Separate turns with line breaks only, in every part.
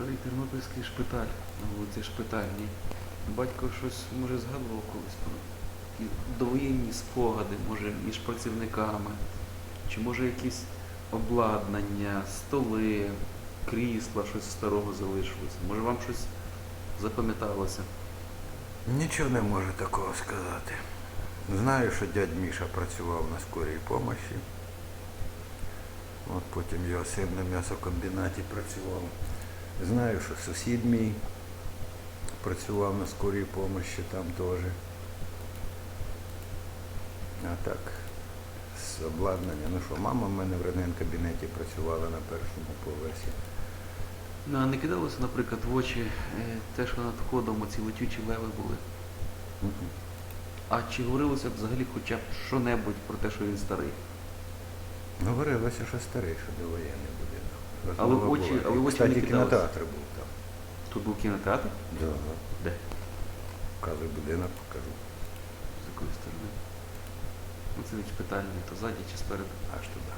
Старий тернопільський шпиталь, на вулиці Шпитальній. Батько щось може згадував колись про довоєнні спогади, може, між працівниками, чи може якісь обладнання, столи, крісла, щось старого залишилося. Може вам щось запам'яталося?
Нічого не можу такого сказати. Знаю, що дядь Міша працював на скорій помощі. От потім його син на м'ясокомбінаті працював. Знаю, що сусід мій працював на скорій помощі там теж. А так, з обладнання. Ну що, мама в мене в рентген-кабінеті працювала на першому поверсі.
Ну, а не кидалося, наприклад, в очі е, те, що над входом оці летючі леви були.
Мгм.
А чи говорилося б взагалі хоча б що-небудь про те, що він старий?
Говорилося, що старий, що довоєнний будинок.
Але в очі- але в очі не
Кстати,
кидалось?
кінотеатр був там.
Тут був кінотеатр?
Да.
Де?
Показуй будинок, покажу.
З якої сторони? Ну, це від шпитальний, то ззаді чи спереду.
Аж туди.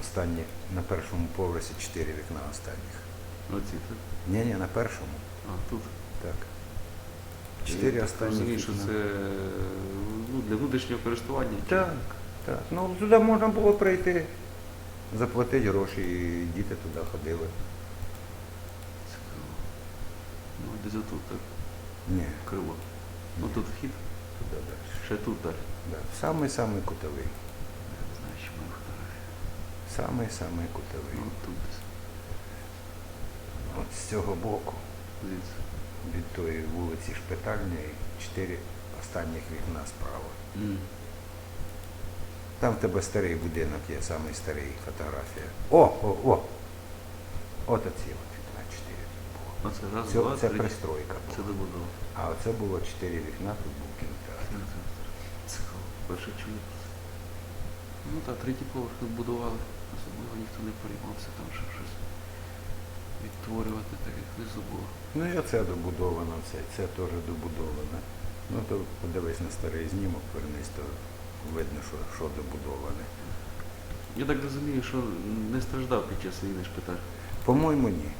Останні на першому поверсі чотири вікна останніх.
Оці тут.
Ні, ні, на першому.
А, тут.
Так. Чотири останні
розумію, що
вікна.
це ну, для внутрішнього користування.
Так, так. Ну туди можна було прийти, заплатити гроші і діти туди ходили.
Цікаво. Ну, десь отут, так,
Ні,
крило. Ну тут вхід,
туди далі.
ще тут далі.
Да. Самий-самий кутовий.
Не знаю, фотографію.
Самий-самий кутовий.
Ну, тут десь.
От з цього боку.
Звідси.
від тої вулиці Шпитальної чотири останніх вікна справа.
М.
Там в тебе старий будинок є, самий старий фотографія. О, о, о! От оці от вікна чотири було.
Оце раз,
Це,
два,
це
три.
пристройка
Це добудова.
А оце було чотири вікна, тут був кінотеатр.
Цікаво. Перше чую. Ну так, третій поверх не будували. Особливо ніхто не переймався там, щоб щось відтворювати, так як внизу було.
Ну і оце добудовано, це, це теж добудовано. Ну то подивись на старий знімок, вернись, то видно, що, що добудоване.
Я так розумію, що не страждав під час війни шпиталь.
По-моєму, ні.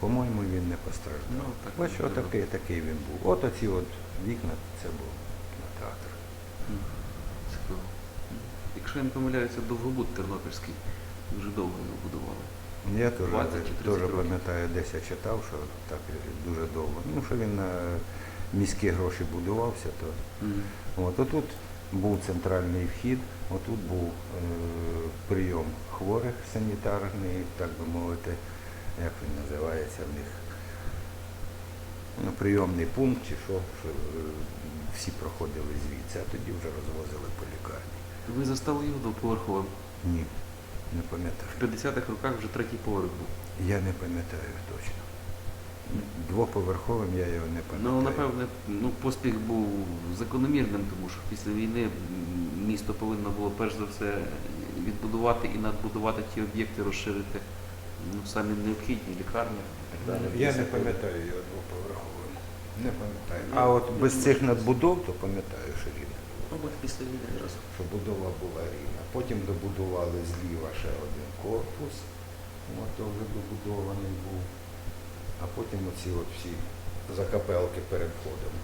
По-моєму, він не постраждав.
Ну, так
Бач,
не
отакий, такий він був. От оці от вікна, це був кінотеатр.
М. Цікаво. Якщо я не помиляюся, довгобуд Тернопільський дуже довго його будували.
Я теж,
20 чи 30
теж пам'ятаю, десь я читав, що так дуже довго. Ну, що він на міські гроші будувався, то
М.
от отут був центральний вхід, отут був е, прийом хворих санітарний, так би мовити, як він називається в них. Ну, прийомний пункт чи що, що е, всі проходили звідси, а тоді вже розвозили по лікарні.
Ви застали його двоповерховим.
Ні, не пам'ятаю.
В 50-х роках вже третій поверх був.
Я не пам'ятаю точно. Двоповерховим я його не пам'ятаю.
Ну, напевне, ну, поспіх був закономірним, тому що після війни місто повинно було перш за все відбудувати і надбудувати ті об'єкти, розширити ну, самі необхідні лікарні і так далі.
Я не пам'ятаю його двоповерховим. Не пам'ятаю. А от без цих надбудов, то пам'ятаю, що рівне.
Мабуть, після війни раз.
Що будова була рівна. Потім добудували зліва ще один корпус. То вже добудований був а потім оці от всі закапелки переходимо.